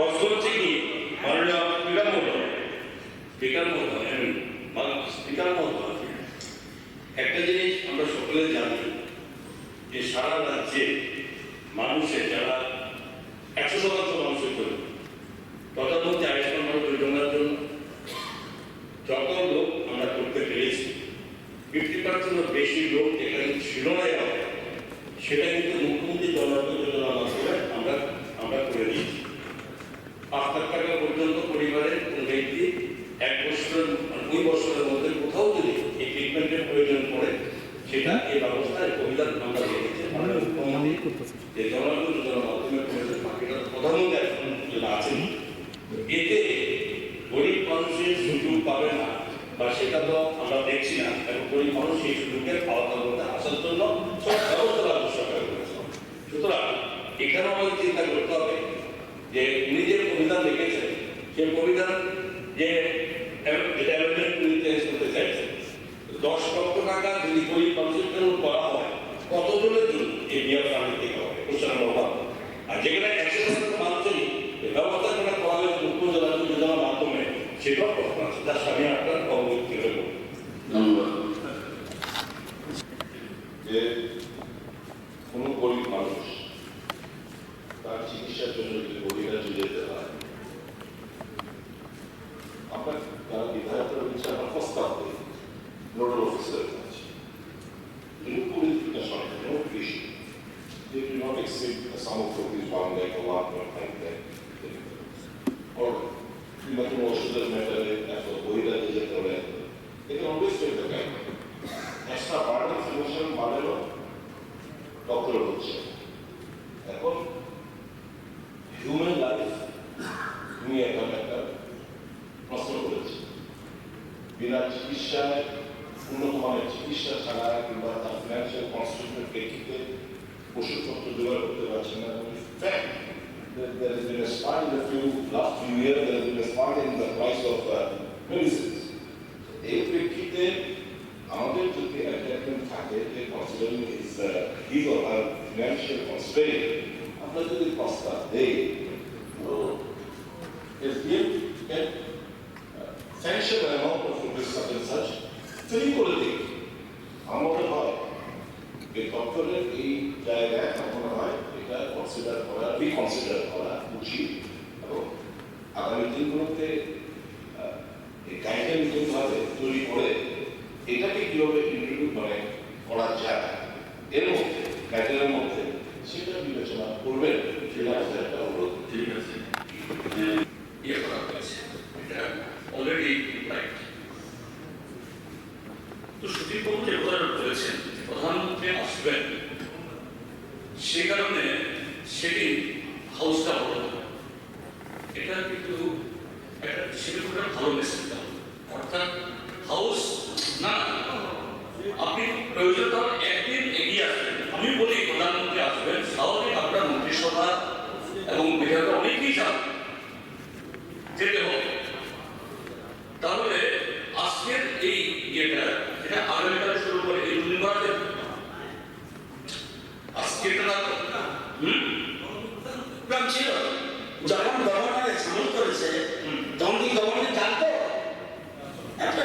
হচ্ছে কি মাননীয় স্পিকার মহোদয় স্পিকার মহোদয় স্পিকার মহোদয় একটা জিনিস আমরা সকলে জানি যে সারা রাজ্যে মানুষের যারা একশো শতাংশ মানুষের জন্য প্রধানমন্ত্রী আয়ুষ্মান ভারত যোজনার জন্য যত লোক আমরা করতে পেরেছি ফিফটি পার্সেন্ট বেশি লোক এখানে ছিল না সেটা কিন্তু মুখ্যমন্ত্রী জনআরোগ্য যোজনার মাধ্যমে আমরা পাঁচ লাখ টাকা পর্যন্ত পরিবারের কোনো ব্যক্তি এক বছরের মানে দুই বছরের মধ্যে কোথাও যদি এই ট্রিটমেন্টের প্রয়োজন পড়ে সেটা এই ব্যবস্থায় অভিযান আমরা যে জনআরোগ্য যোজনার মাধ্যমে করেছেন বাকিটা প্রধানমন্ত্রী এখন আছেন এতে গরিব মানুষের সুযোগ পাবে না বা সেটা তো আমরা দেখছি না এবং গরিব মানুষ সেই মধ্যে আসার জন্য সব ব্যবস্থা রাজ্য সরকার করেছে সুতরাং এখানেও আমাদের চিন্তা করতে হবে লিখেছেন সেই কবিতার যে দশ লক্ষ টাকা যদি গরিব মানুষের জন্য করা হয় কতজনের জন্য? এই বিয়ার ফান্ড হবে কোশ্চেন নম্বর আর যেখানে একশো শতাংশ মানুষেরই ব্যবস্থা করে করা হয়েছে মুখ্যমন্ত্রী রাজ্য যোজনার মাধ্যমে সেটাও প্রশ্ন আছে। যার স্বামী আপনার অবগতি করে ধন্যবাদ। যে কোনো গরিব মানুষ তার চিকিৎসার জন্য যদি বহিরাজ্যে যেতে হয় আমরা যারা বিধায়করা রয়েছে আমরা প্রস্তাব দিই নোডাল অফিসারের কাছে কিন্তু পরিস্থিতিটা সরকার no fees they do not exceed the sum of rupees one lakh or one point five lakh. Or কিংবা কোনো ওষুধের ম্যাটারে এখন বহিরাজ্যে যেতে হলে এটা always take the guide extra burden solution বাড়েও doctor হচ্ছে এখন হিউম্যান লাইফ তুমি এখন একটা প্রশ্ন করেছি বিনা চিকিৎসায় উন্নত মানের চিকিৎসা ছাড়া কিংবা তার ফিনান্সিয়াল প্রেক্ষিতে ওষুধপত্র জোগাড় করতে পারছেন না এবং fact that there has been a spike in the few last few years there has been a spike in the price of uh, medicines এই প্রেক্ষিতে আমাদের যদি অ্যাটাচমেন্ট থাকে যে considering is his or her financial constraint আমরা যদি প্রস্তাব দেই তো SDM can sanction amount of rupees such and such free করে দিই আমার মনে হয় এই ডক্টরের এই জায়গায় আমার হয় এটা কনসিডার করা রিকনসিডার করা উচিত এবং আগামী দিনগুলোতে গাইডলাইন ভাবে তৈরি করে এটাকে কীভাবে ইন্ট্রোডিউস মানে করা যায় এর মধ্যে মধ্যে সেটা বিবেচনা করবেন সেটা একটা অনুরোধ ঠিক আছে ইয়ে করা হয়েছে এটা অলরেডি তো প্রধানমন্ত্রী আসবেন সে কারণে সেদিন হাউসটা বড় হবে। এটা কিন্তু একটা সেটা খুব একটা ভালো মেসেজ দেওয়া অর্থাৎ হাউস না, আপনি প্রয়োজন তখন একদিন এগিয়ে আসবেন। আমি বলি প্রধানমন্ত্রী আসবেন, স্বাভাবিক আপনার মন্ত্রিসভা এবং বিধায়ক অনেকেই যান। যেতে হবে। তাহলে আজকের এই ইয়েটা, এটা আগামীকাল শুরু করে এই দুদিন করা যাবে আজকে এটা না হুম প্রোগ্রাম ছিল যখন গভর্নর সামিল করেছে তখন কি গভর্নর জানতো একটা